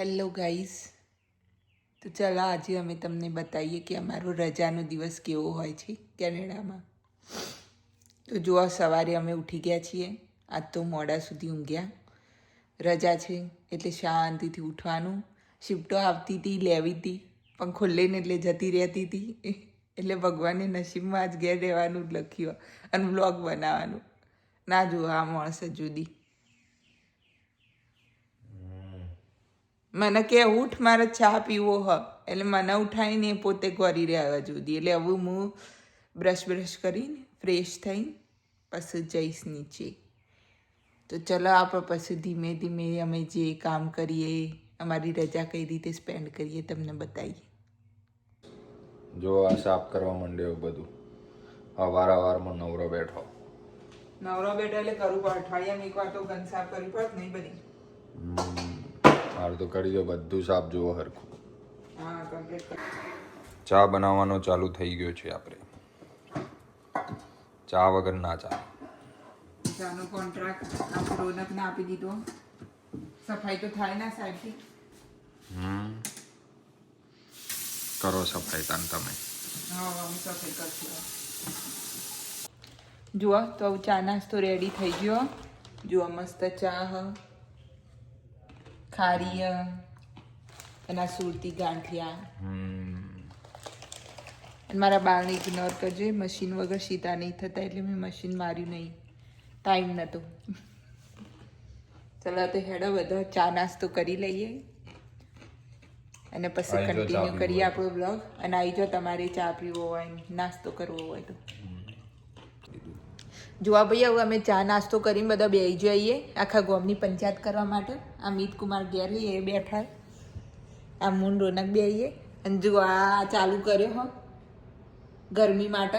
Hello guys તો ચાલો આજે અમે તમને બતાવીએ કે અમારો રજાનો દિવસ કેવો હોય છે કેનેડામાં. તો જુઓ સવારે અમે ઉઠી ગયા છીએ. આજ તો મોડા સુધી ઊંઘ્યા. રજા છે એટલે શાંતિથી ઉઠવાનું. શિફ્ટો આવતી હતી, લેવી હતી, પણ ખુલ્લેને એટલે જતી રહેતી હતી. એટલે ભગવાને નસીબમાં આજ ઘેર રહેવાનું જ લખ્યું અને બ્લોગ બનાવવાનું. ના જુઓ, આ માણસ જ જુદી મને કે ઉઠ મારે ચા પીવો હ. એટલે મને ઉઠાવીને પોતે ગોરી રહ્યા જુદી. એટલે હવે હું બ્રશ બ્રશ કરીને ફ્રેશ થઈને પછી જઈશ નીચે. તો ચલો આપણે પછી ધીમે ધીમે અમે જે કામ કરીએ અમારી રજા કઈ રીતે સ્પેન્ડ કરીએ તમને બતાવીએ. જો આ સાફ કરવા માંડ્યો બધું. અવાર અવારમાં નવરો બેઠો. નવરો બેઠો એટલે કરવું પડે અઠવાડિયામાં એક વાર તો ગંદ સાફ કરવી પડે નહીં બધી? મારે તો કરી દો બધું સાફ જુઓ હરખું. ચા બનાવવાનો ચાલુ થઈ ગયો છે આપણે. ચા વગર ના ચાલે. ચાનો કોન્ટ્રાક્ટ આપણે રોનકને આપી દીધો. સફાઈ તો થાય ના સાહેબથી હમ. કરો સફાઈ તાન તમે. હા હું સફાઈ કરશું. જુઓ તો ચા નાસ્તો રેડી થઈ ગયો. જુઓ મસ્ત ચા હ. ખારી હ એના સુરતી ગાંઠિયા. અને મારા બાળને ઇગ્નોર કરજો મશીન વગર સીધા નહીં થતા એટલે મેં મશીન માર્યું નહીં. ટાઈમ નહોતો. ચલો તો હેડો બધા ચા નાસ્તો કરી લઈએ. અને પછી કન્ટિન્યુ કરીએ આપણો બ્લોગ અને આવી જો તમારે ચા પીવો હોય નાસ્તો કરવો હોય તો. જોવા ભાઈ હવે અમે ચા નાસ્તો કરીને બધા બે જઈએ આખા ગોમની પંચાયત કરવા માટે. અમિત કુમાર ઘેર એ બેઠા આ મૂન રોનક બેહીએ. અને જો આ ચાલુ કર્યો હો. ગરમી માટે.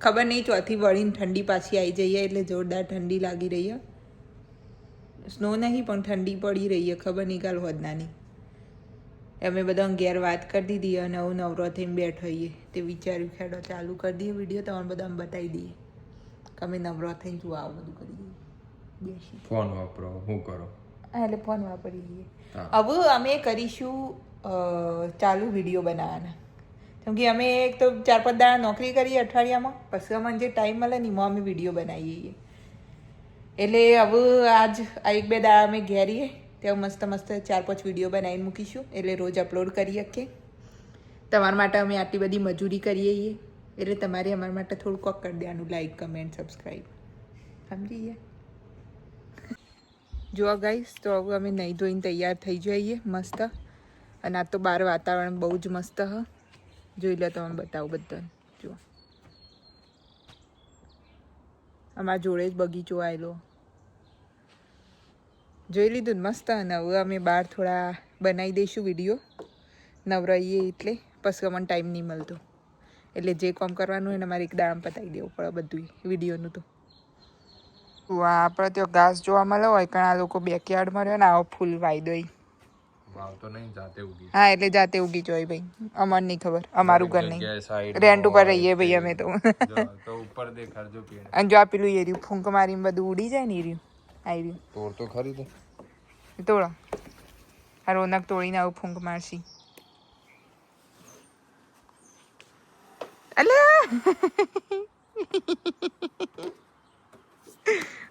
ખબર નહીં ચોથી વળીને ઠંડી પાછી આવી જઈએ એટલે જોરદાર ઠંડી લાગી રહી છે સ્નો નહીં, પણ ઠંડી પડી રહી છે ખબર નહીં કાલ હોદનાની. અમે બધા ઘેર વાત કરી દીધી અને હું નવરો થઈને બેઠો તે વિચાર્યું ખેડો ચાલુ કરી દઈએ વીડિયો તમને બધા બતાવી દઈએ. અમે નવરો થઈને જોવા આવું બધું કરી દઈએ. બેસી ફોન વાપરો હું કરો? હા એટલે ફોન વાપરી લઈએ હવે અમે કરીશું ચાલુ વીડિયો બનાવવાના. કેમ કે અમે એક તો ચાર પાંચ દાડા નોકરી કરીએ અઠવાડિયામાં. પછી અમને જે ટાઈમ મળે ને એમાં અમે વીડિયો બનાવીએ. એટલે હવે આજ આ એક બે દાડા અમે ઘેરીએ ત્યાં મસ્ત મસ્ત ચાર પાંચ વીડિયો બનાવીને મૂકીશું. એટલે રોજ અપલોડ કરી શકીએ. તમારા માટે અમે આટલી બધી મજૂરી કરીએ છીએ. એટલે તમારે અમારા માટે થોડું કોક કરી દેવાનું લાઈક કમેન્ટ સબસ્ક્રાઈબ સમજી ગયા જોવા ગાઈશ તો હવે અમે નહીં ધોઈને તૈયાર થઈ જઈએ, મસ્ત. અને આ તો બહાર વાતાવરણ બહુ જ મસ્ત હ. જોઈ લો તમે બતાવું બધાને. જુઓ. અમારા જોડે જ બગીચો આવેલો. જોઈ લીધું મસ્ત? અને હવે અમે બહાર થોડા બનાવી દઈશું વીડિયો. નવરાઈએ એટલે, પછી અમને ટાઈમ નહીં મળતો. એટલે જે કામ કરવાનું હોય ને અમારે એક દાણ પતાવી દેવું પડે બધું વિડીયોનું તો. વાહ આપણે તો ઘાસ જોવા મળે હોય ઘણા લોકો બેકયાર્ડમાં રહ્યો ને આવો ફૂલ વાયદો ય. વાવતો નહીં જાતે ઉગી હા એટલે જાતે ઉગી જોઈ ભાઈ. અમને નહીં ખબર અમારું ઘર નહીં. રેન્ટ ઉપર રહીએ ભાઈ અમે તો. જો, ઉપર દેખાડજો અને જો આ પેલું એ રહ્યું ફૂંક મારીને બધું ઉડી જાય ને એ રહ્યું આવી રહ્યું તોડ તો ખરી તો. તોડો. આ રોનક તોડીને આવું ફૂંક મારશી. અલા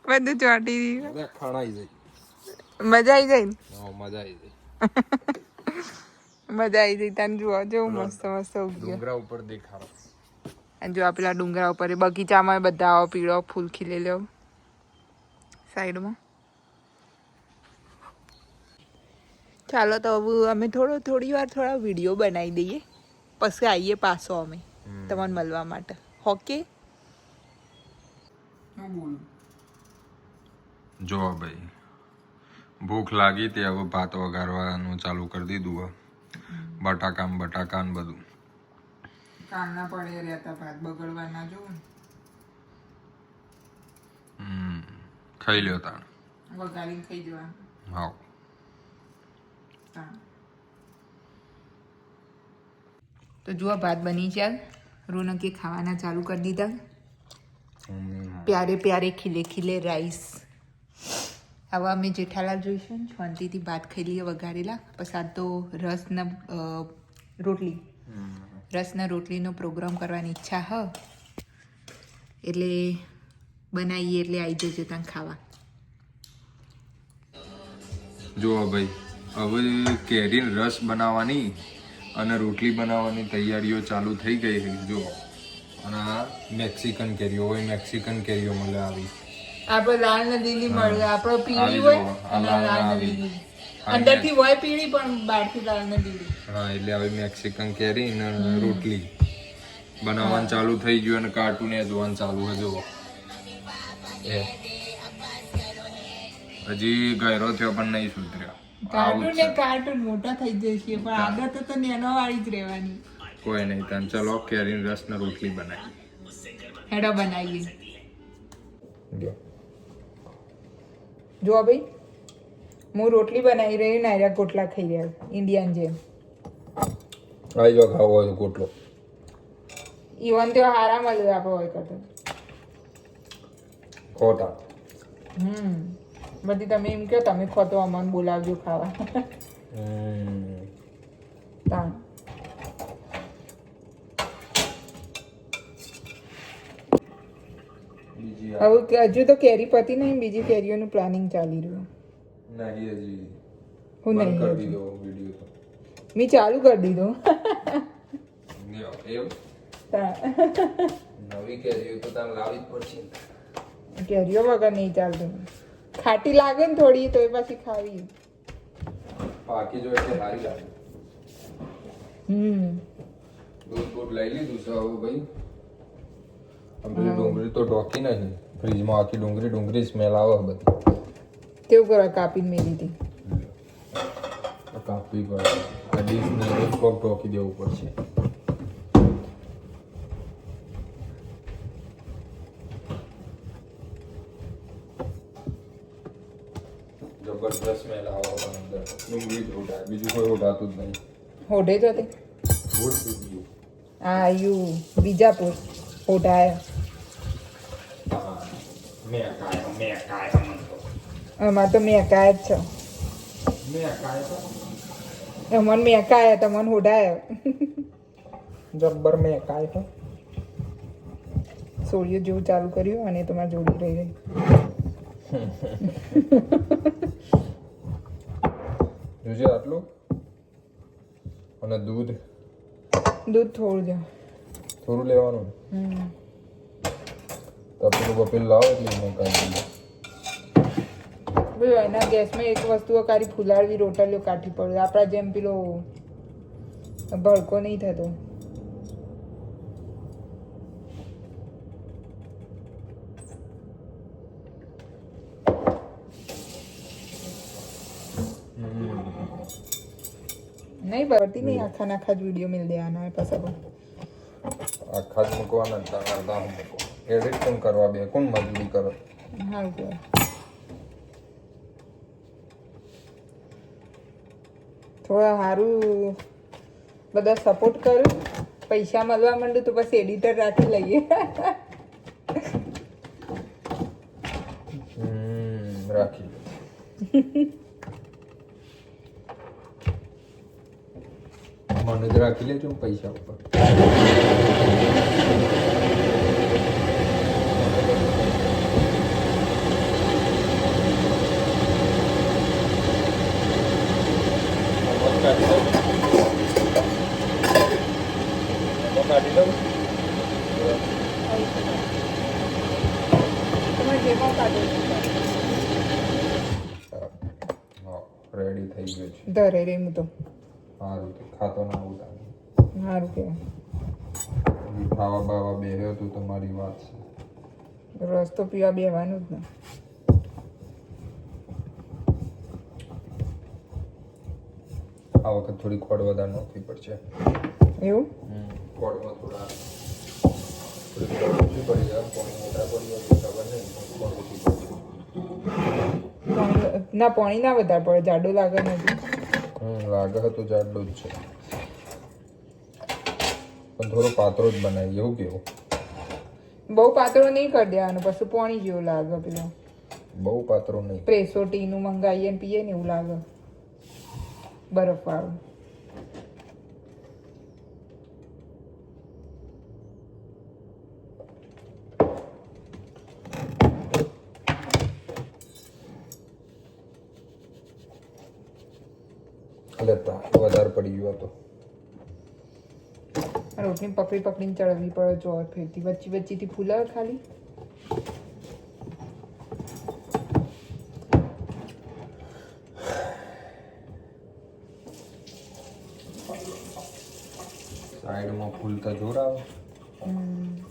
બધું ચોટી જાય મજા આવી જાય ને મજા આવી જાય મજા આવી જાય તને જોવા જેવું મસ્ત મસ્ત ડુંગરા ઉપર દેખાડો અને જો આ પેલા ડુંગરા ઉપર એ બગીચામાં બધા આવો પીળો ફૂલ ખીલેલો સાઈડમાં ચાલો તો હવે અમે થોડો થોડી વાર થોડા વીડિયો બનાવી દઈએ પછી આવીએ પાછો અમે તમને મળવા માટે. ઓકે જો ભાઈ ભૂખ લાગી તે હવે ભાત વઘારવાનું ચાલુ કરી દીધું હે. બટાકા ને બટાકા ને બધું. કામના પડે રહેતા ભાત બગડવાના જો. હમ ખાઈ લ્યો તાણ. વઘારીને ખાઈ જવાનું. હાવ. તો જુઓ ભાત બની જાય રોનકે ખાવાના ચાલુ કરી દીધા. પ્યારે પ્યારે ખીલે ખીલે રાઈસ હવે અમે જેઠાલાલ જોઈશું શાંતિથી ભાત ખાઈ લઈએ વઘારેલા. પછી તો રસના રોટલી. રસના રોટલીનો પ્રોગ્રામ કરવાની ઈચ્છા હ. એટલે બનાવીએ એટલે આવી જજો ત્યાં ખાવા. જો ભાઈ હવે કેરીનો રસ બનાવવાની. અને રોટલી બનાવવાની તૈયારીઓ ચાલુ થઈ ગઈ છે જુઓ. અને આ મેક્સિકન કેરીઓ હોય મેક્સિકન કેરીઓ મળે આવી. આપણે લાલ નદીની મળે આપણે પીળી હોય અને લાલ નદીની અંદરથી હોય પીળી પણ બહારથી લાલ નદીની હા એટલે હવે મેક્સિકન કેરી અને રોટલી. બનાવવાનું ચાલુ થઈ ગયું અને કાર્ટૂન એ જોવાનું ચાલુ છે જુઓ. એ હજી ગયરો થયો પણ નહીં સુધર્યો. કાર્ટૂન ને કાર્ટૂન મોટા થઈ જશે પણ આદત તો નેનો વાળી જ રહેવાની. કોઈ નહીં તન ચલો કેરીની રસ ને રોટલી બનાવી. હેડો બનાવીએ. જો. ભાઈ હું રોટલી બનાવી રહી ને આર્યા ગોટલા ખાઈ રહ્યા ઇન્ડિયન જેમ. આવી જો ખાવો હોય તો કોટલો ઈવન તો હારા મળ્યો આપણે હોય કરતો. ખોટા. હમ. બધી તમે એમ કહો તમે ખો તો અમને બોલાવજો ખાવા. તા હવે હજુ તો કેરી પતી નહીં બીજી કેરીઓનું પ્લાનિંગ ચાલી રહ્યું. નહીં હજી. હું નહીં કરી દીધો વિડિયો તો. મેં ચાલુ કરી દીધું. નવી કેરીઓ તો તારે લાવવી જ પડશે. કેરીઓ વગર નહીં ચાલતું. ખાટી લાગે ને થોડી તો એ પછી ખાવી. પાકી જો એટલે સારી લાગે. હમ. દૂધ બૂધ લઈ લીધું છે હવે ભાઈ. પેલી ડુંગળી તો ઢોકી નહીં ફ્રીજમાં આખી ડુંગળી ડુંગળી સ્મેલ આવે બધી. કેવું કરે કાપીને મેલી હતી? કાપવી પડે આ ડીશને એક કોક ઢોકી દેવું પડશે જબરદસ્ત સ્મેલ આવે પણ અંદર ડુંગળી જ ઉઠાય બીજું કોઈ જ નહીં હોઢે તો તે? આ યુ બીજાપુર. હોઢાય હા મેં મેં કાયો અમાર તો મેકાય જ છે. મેં કાયો અમન મેકાય તમને હોઢાય જબ્બર મેકાય તો. સોળિયું જેવું ચાલુ કર્યું અને તમારે જોડી રહી રહી જોજે આટલું. અને દૂધ. દૂધ થોડું જ. થોડું લેવાનું. તો પેલું બપેલું લાવો એટલે મેં કાઢી એના ગેસમાં એક વસ્તુ કાઢી ફુલાડવી રોટલીઓ કાઢી પડે. આપણા જેમ પેલો ભડકો નહીં થતો. નહીં બરતી નહીં આખા નાખા જ વીડિયો મિલ દેવાના પાછા પણ. આખા જ મૂકવાના તાર અડધા મૂકો. એડિટ કોણ કરવા બે કોણ મજૂરી કરો? હા થોડા સારું બધા સપોર્ટ કર્યું પૈસા મળવા માંડ્યું તો પછી એડિટર રાખી લઈએ. રાખી મને જ રાખી લેજો પૈસા ઉપર. કાઢી હા રેડી થઈ ગયો છે. ધરે રેડી હું તો. ખાતો ના ઉતાર સારું કે. ખાવા બાવા બેહ્યો તું તમારી વાત છે. રસ તો પીવા બેવાનું જ ને. આ વખત થોડી ખોડ વધારે નાખવી પડશે. એવું? ખોડમાં થોડા. થોડી પડી જાય પાણી મોટા પડી જાય ખબર નહીં ખોડ ઓછી પડી ના પાણી ના વધારે પડે જાડો લાગે નથી હમ લાગે હતું જાડો જ છે. પણ થોડો પાતળો જ બનાવી એવું કેવું? બહુ પાતળો નહીં કરી દેવાનો પછી પોણી જેવો લાગે પેલો. બહુ પાતળો નહીં. પ્રેસો ટીનું મંગાવીએ ને પીએ ને એવું લાગે. બરફવાળું લેતા વધારે પડી ગયો હતો આ રોટલી પકડી પકડીને ચડવી પડે જોર ફેરતી વચ્ચે વચ્ચેથી ફૂલાવે ખાલી સાઈડમાં ફૂલતા જોર આવે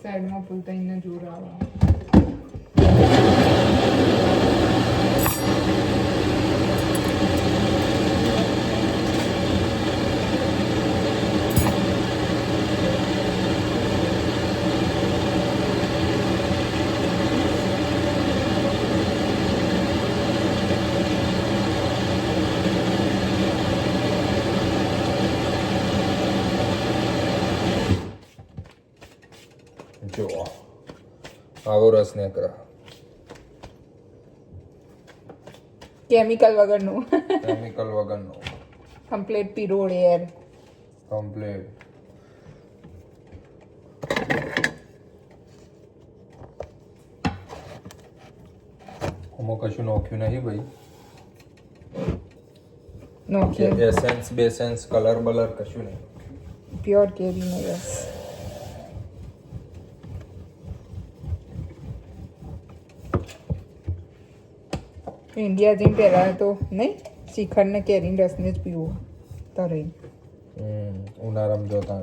સાઈડમાં ફૂલતા એને જોર આવે જો આવો રસ નીકળે કેમિકલ વગરનું. કેમિકલ વગરનું. કમ્પ્લીટ પીરોડ એર કમ્પ્લીટ આમાં કશું નોખ્યું નહીં ભાઈ. નોખ્યું. એસેન્સ બેસેન્સ કલર બલર કશું નહીં. પ્યોર કેરીનો રસ ઇન્ડિયા જઈને પહેલાં તો નહીં? શ્રીખંડ ને કેરીનો રસને જ પીવો તારે ઉનાળામાં જોતા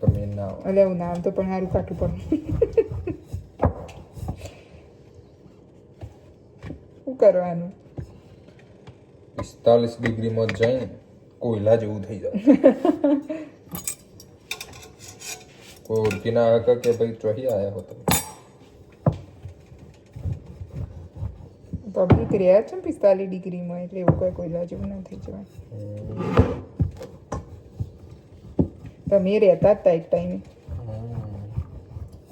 તો મેન ના એટલે ઉનાળામાં તો પણ સારું કાઠું પડે. શું કરવાનું? પિસ્તાલીસ ડિગ્રીમાં જઈને કોયલા જેવું થઈ જાય કોઈ ઓળખી ના કે ભાઈ ચોહી આયા હો પબ્લિક રહ્યા છે ને પિસ્તાલીસ ડિગ્રીમાં એટલે એવું કોઈ કોઈલા જેવું નથી થઈ જવાય. તમે રહેતા જ હતા એક ટાઈમે.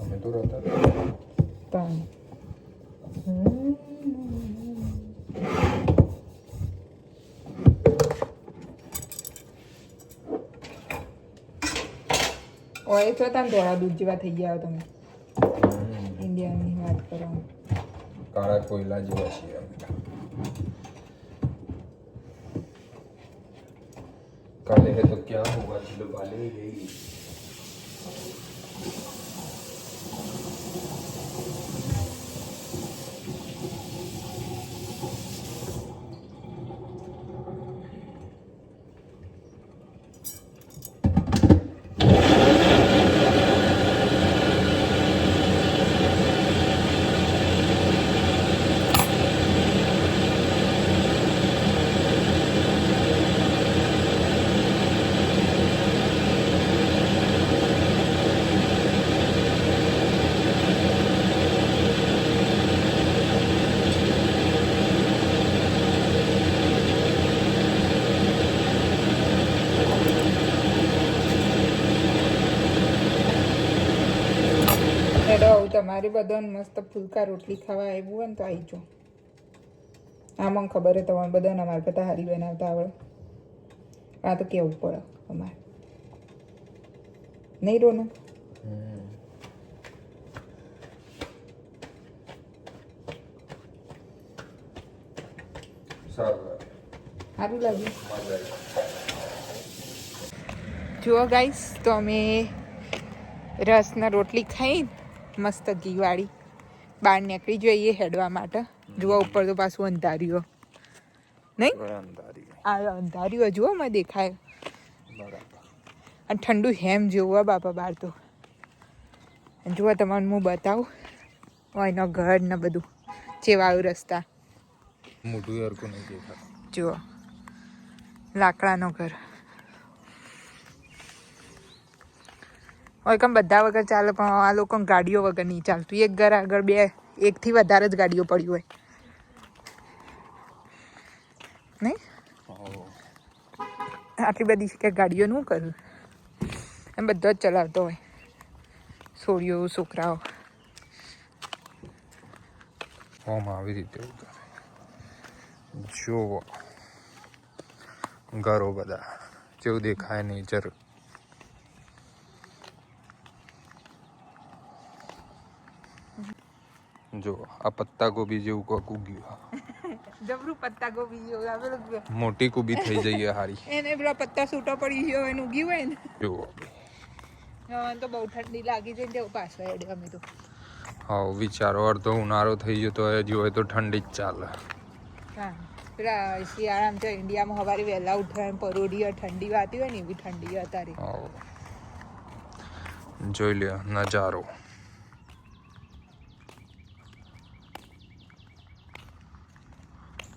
અમે તો રહેતા હતા તાન. ઓય તો તમે ધોળા દૂધ જેવા થઈ ગયા તમે. ઇન્ડિયાની વાત કરો. કાળા કોયલા જેવા છીએ. અમે કાલે હે તો ક્યાં હુआ ચલો વાલે ગઈ એટલે આવું તમારે બધાને મસ્ત ફુલકા રોટલી ખાવા આવ્યું હોય ને તો આવી જો આ મને ખબર હે તમારે બધાને અમારે કરતાં હારી બનાવતા આવડે. આ તો કેવું પડે અમારે. નહીં રોનું. સારું લાગ્યું. જુઓ ગાઈસ તો અમે રસના રોટલી ખાઈ મસ્ત ઘીવાળી બહાર નીકળી જોઈએ હેડવા માટે. જુઓ ઉપર તો પાછું અંધાર્યું નહીં? આ અંધાર્યું જુઓ મને દેખાય. અને ઠંડુ હેમ જેવું બાપા બહાર તો. જુઓ તમને હું બતાવું. એનો ઘર ને બધું. ચેવાયું રસ્તા. મોટું જુઓ. લાકડાનો ઘર. હોય કેમ બધા વગર ચાલે પણ આ લોકો ગાડીઓ વગર નહીં ચાલતું. એક ઘર આગળ બે એકથી વધારે જ ગાડીઓ પડી હોય. નહીં? આટલી બધી કે ગાડીઓનું શું કરું? એમ બધો જ ચલાવતો હોય. છોડીઓ છોકરાઓ. ફોર્મ આવી રીતે જોવો ઘરો બધા. જેવું દેખાય નેચર જો આ પત્તા ગોબી જેવું કોક ઉગ્યું જબરું પત્તા ગોબી જેવું આ પેલું મોટી કુબી થઈ જઈએ હારી. એને પેલા પત્તા છૂટો પડી ગયો એને ઉગ્યું હોય ને. જુઓ તો બહુ ઠંડી લાગી છે ને પાછો એડે અમે તો. હા વિચારો અડધો ઉનાળો થઈ ગયો તો એ જોવે તો ઠંડી જ ચાલે. હા પેલા શિયાળામાં તો ઇન્ડિયામાં સવારે વહેલા ઉઠે પરોઢી ઠંડી વાતી હોય ને એવી ઠંડી અત્યારે. જોઈ લ્યો નજારો.